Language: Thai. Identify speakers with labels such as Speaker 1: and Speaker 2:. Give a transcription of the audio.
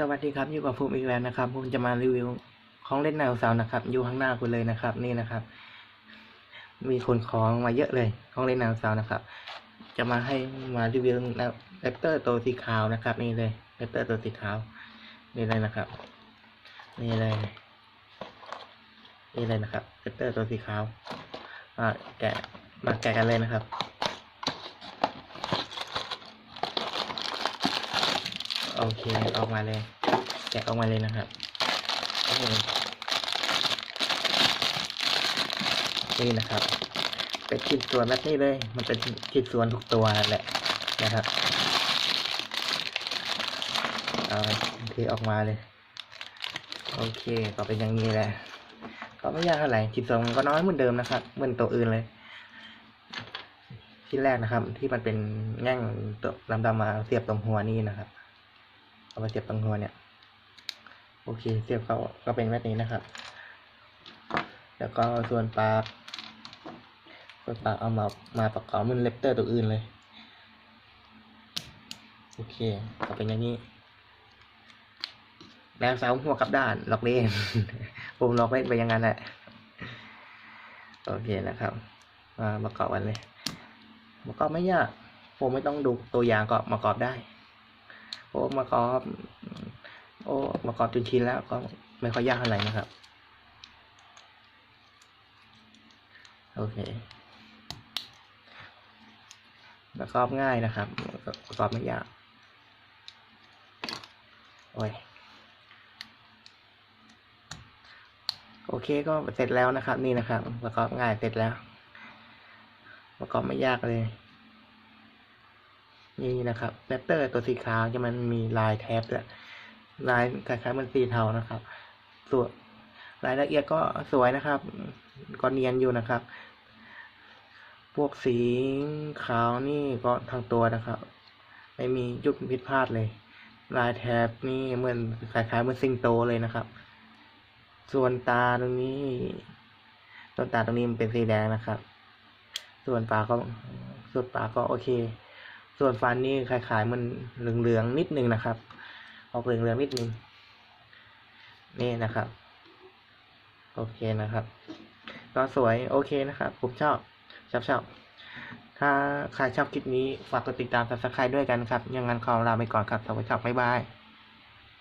Speaker 1: สวัสดีครับอยู่กับผมอีกแล้วนะครับผมจะมารีวิวของเล่นไดโนเสาร์นะครับ อยู่ข้างหน้าคุณเลยนะครับ นี่นะครับ มีคนของมาเยอะเลยของเล่นไดโนเสาร์นะครับ จะมาให้มารีวิวแรปเตอร์ตัวสีขาวนะครับ นี่เลยแรปเตอร์ตัวสีขาวนี่เลยนะครับ นี่เลยนี่เลยนะครับแรปเตอร์ตัวสีขาวอ่าแกะมาแกะกันเลยนะครับ โอเคออกมาเลยแกะออกมาเลยนะครับนี่นะครับ เป็นชิ้นส่วนแบบนี้เลย มันเป็นชิ้นส่วนทุกตัวแหละนะครับเอาเทออกมาเลย โอเค ก็เป็นอย่างนี้แหละก็ไม่ยากเท่าไหร่ชิ้นส่วนมันก็น้อยเหมือนเดิมนะครับ เหมือนตัวอื่นเลยชิ้นแรกนะครับ ที่มันเป็นแง่งตัวดำๆมาเสียบตรงหัวนี่นะครับ เอามาเสียบตรงหัวเนี่ย โอเค เสียบเขาก็เป็นแบบนี้นะครับ แล้วก็ส่วนปาก ส่วนปากเอามา มาประกอบมันเลปเตอร์ตัวอื่นเลย โอเค ก็เป็นอย่างนี้ แล้วเสาหัวกับด้านล็อกเล่น ผมล็อกเล่นไปอย่างนั้นแหละ โอเคนะครับ มาประกอบกันเลยประกอบไม่ยาก ผมไม่ต้องดูตัวอย่างก็ประกอบได้ โอ้มากรอบโอ้มากรอบจนชินแล้วก็ไม่ค่อยยากเท่าไหร่นะครับ โอเคประกอบง่ายนะครับประกอบไม่ยาก โอ้ยโอเคก็เสร็จแล้วนะครับ นี่นะครับ ประกอบง่ายเสร็จแล้ว ประกอบไม่ยากเลย นี่นะครับแรปเตอร์ตัวสีขาวจะมันมีลายแท็บด้วยลายคล้ายๆมันสีเทานะครับส่วนรายละเอียดก็สวยนะครับ ก็เนียนอยู่นะครับ พวกสีขาวนี่ก็ทั้งตัวนะครับ ไม่มีจุดผิดพลาดเลย ลายแท็บนี่เหมือนคล้ายๆเหมือนสิงโตเลยนะครับ ส่วนตาตรงนี้ส่วนตาตรงนี้มันเป็นสีแดงนะครับ ส่วนปากก็ส่วนปากก็โอเค ส่วนฟันนี่คล้ายๆมันเหลืองๆนิดนึงนะครับ ออกเหลืองๆนิดนึง นี่นะครับ โอเคนะครับ ก็สวยโอเคนะครับ ผมชอบชอบชอบถ้าใครชอบคลิปนี้ ฝากกดติดตาม subscribe ด้วยกันครับ ยังงั้นขอลาไปก่อนครับสวัสดีครับบ๊ายบาย